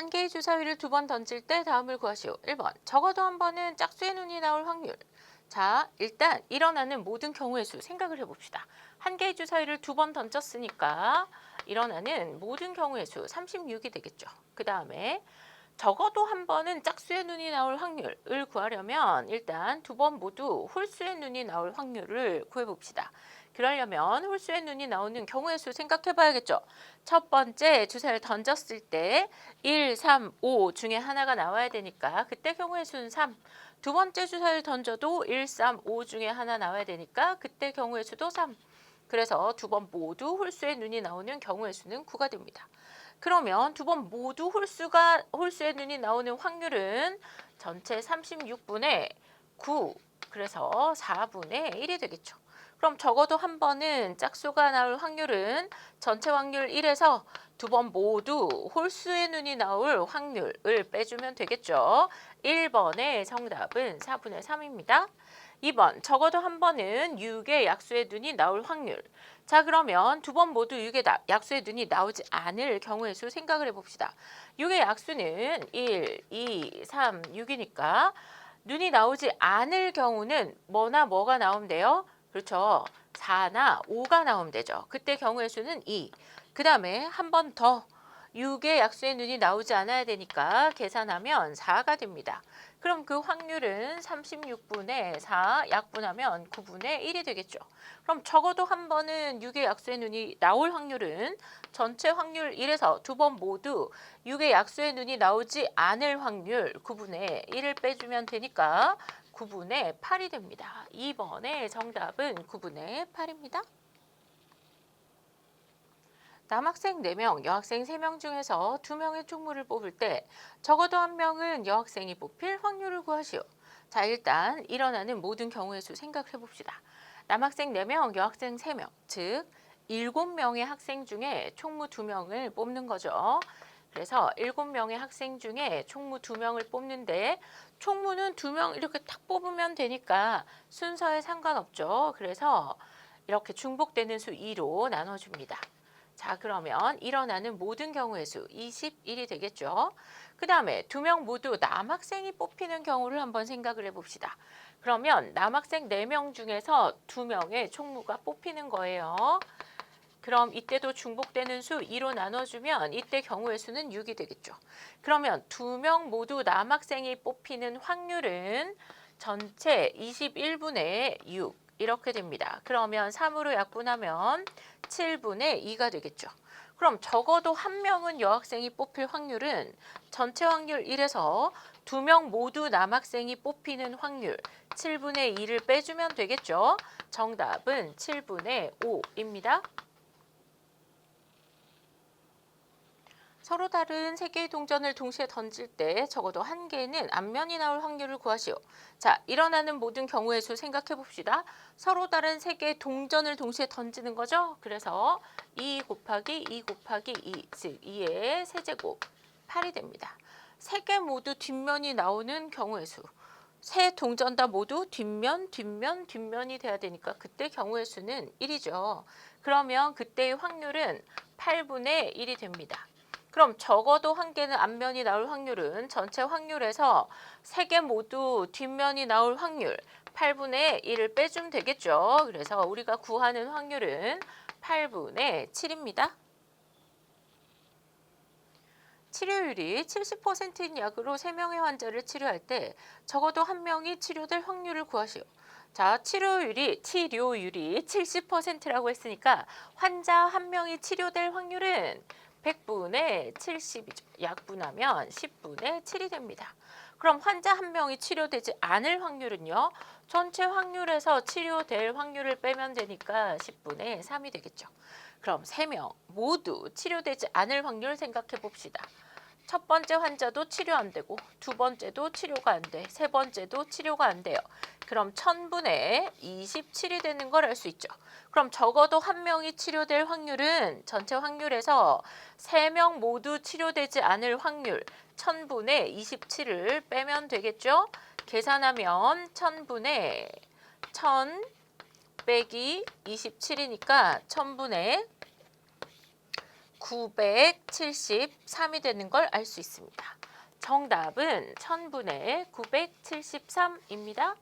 한 개의 주사위를 두 번 던질 때 다음을 구하시오. 1번. 적어도 한 번은 짝수의 눈이 나올 확률. 자, 일단 일어나는 모든 경우의 수 생각을 해봅시다. 한 개의 주사위를 두 번 던졌으니까 일어나는 모든 경우의 수 36이 되겠죠. 그 다음에 적어도 한 번은 짝수의 눈이 나올 확률을 구하려면 일단 두 번 모두 홀수의 눈이 나올 확률을 구해봅시다. 그러려면 홀수의 눈이 나오는 경우의 수 생각해 봐야겠죠. 첫 번째 주사를 던졌을 때 1, 3, 5 중에 하나가 나와야 되니까 그때 경우의 수는 3. 두 번째 주사를 던져도 1, 3, 5 중에 하나 나와야 되니까 그때 경우의 수도 3. 그래서 두 번 모두 홀수의 눈이 나오는 경우의 수는 9가 됩니다. 그러면 두 번 모두 홀수가 홀수의 눈이 나오는 확률은 전체 36분의 9. 그래서 4분의 1이 되겠죠. 그럼 적어도 한 번은 짝수가 나올 확률은 전체 확률 1에서 두 번 모두 홀수의 눈이 나올 확률을 빼주면 되겠죠. 1번의 정답은 4분의 3입니다. 2번 적어도 한 번은 6의 약수의 눈이 나올 확률. 자 그러면 두 번 모두 6의 나- 약수의 눈이 나오지 않을 경우의 수 생각을 해봅시다. 6의 약수는 1, 2, 3, 6이니까 눈이 나오지 않을 경우는 뭐나 뭐가 돼요? 그렇죠. 4나 5가 나오면 되죠. 그때 경우의 수는 2. 그 다음에 한 번 더 6의 약수의 눈이 나오지 않아야 되니까 계산하면 4가 됩니다. 그럼 그 확률은 36분의 4 약분하면 9분의 1이 되겠죠. 그럼 적어도 한 번은 6의 약수의 눈이 나올 확률은 전체 확률 1에서 두 번 모두 6의 약수의 눈이 나오지 않을 확률 9분의 1을 빼주면 되니까 9분의 8이 됩니다. 2번의 정답은 9분의 8입니다. 남학생 4명, 여학생 3명 중에서 2명의 총무를 뽑을 때 적어도 한 명은 여학생이 뽑힐 확률을 구하시오. 자, 일단 일어나는 모든 경우의 수 생각해 봅시다. 남학생 4명, 여학생 3명, 즉 7명의 학생 중에 총무 2명을 뽑는 거죠. 그래서 7명의 학생 중에 총무 2명을 뽑는데 총무는 2명 이렇게 탁 뽑으면 되니까 순서에 상관없죠. 그래서 이렇게 중복되는 수 2로 나눠줍니다. 자, 그러면 일어나는 모든 경우의 수 21이 되겠죠. 그 다음에 두 명 모두 남학생이 뽑히는 경우를 한번 생각을 해봅시다. 그러면 남학생 4명 중에서 두명의 총무가 뽑히는 거예요. 그럼 이때도 중복되는 수 2로 나눠주면 이때 경우의 수는 6이 되겠죠. 그러면 두 명 모두 남학생이 뽑히는 확률은 전체 21분의 6 이렇게 됩니다. 그러면 3으로 약분하면 7분의 2가 되겠죠. 그럼 적어도 한 명은 여학생이 뽑힐 확률은 전체 확률 1에서 두 명 모두 남학생이 뽑히는 확률 7분의 2를 빼주면 되겠죠. 정답은 7분의 5입니다. 서로 다른 세 개의 동전을 동시에 던질 때 적어도 한 개는 앞면이 나올 확률을 구하시오. 자, 일어나는 모든 경우의 수 생각해 봅시다. 서로 다른 세 개의 동전을 동시에 던지는 거죠. 그래서 2 곱하기 2 곱하기 2, 즉 2의 세제곱 8이 됩니다. 세 개 모두 뒷면이 나오는 경우의 수. 세 동전 다 모두 뒷면, 뒷면, 뒷면이 돼야 되니까 그때 경우의 수는 1이죠. 그러면 그때의 확률은 8분의 1이 됩니다. 그럼 적어도 한 개는 앞면이 나올 확률은 전체 확률에서 세 개 모두 뒷면이 나올 확률 8분의 1을 빼주면 되겠죠. 그래서 우리가 구하는 확률은 8분의 7입니다. 치료율이 70%인 약으로 3명의 환자를 치료할 때 적어도 한 명이 치료될 확률을 구하시오. 자, 치료율이 치료율이 70%라고 했으니까 환자 한 명이 치료될 확률은 100분의 70이죠. 약분하면 10분의 7이 됩니다. 그럼 환자 한 명이 치료되지 않을 확률은요. 전체 확률에서 치료될 확률을 빼면 되니까 10분의 3이 되겠죠. 그럼 3명 모두 치료되지 않을 확률 생각해 봅시다. 첫 번째 환자도 치료 안 되고 두 번째도 치료가 안 돼. 세 번째도 치료가 안 돼요. 그럼 1000분의 27이 되는 걸 알 수 있죠. 그럼 적어도 한 명이 치료될 확률은 전체 확률에서 세 명 모두 치료되지 않을 확률 1000분의 27을 빼면 되겠죠. 계산하면 1000분의 1000 빼기 27이니까 1000분의 973이 되는 걸 알 수 있습니다. 정답은 1000분의 973입니다.